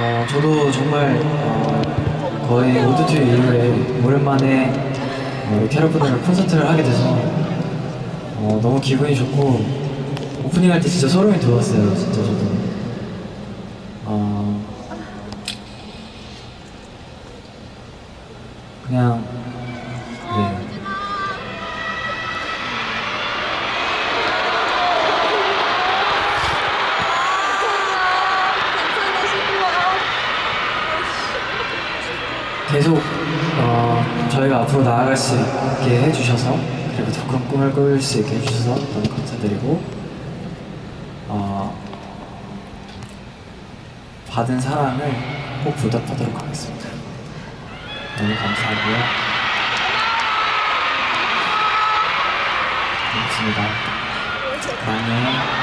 어, 저도 정말 어, 거의 오드투 이후에 오랜만에 어, 여러분들과 콘서트를 하게 돼서 어, 너무 기분이 좋고 오프닝 할 때 진짜 소름이 돋았어요. 진짜 저도. 어, 그냥 계속 어, 저희가 앞으로 나아갈 수 있게 해주셔서 그리고 더 큰 꿈을 꿀수 있게 해주셔서 너무 감사드리고 어, 받은 사랑을 꼭 보답하도록 하겠습니다. 너무 감사하고요. 고맙습니다. 사랑해.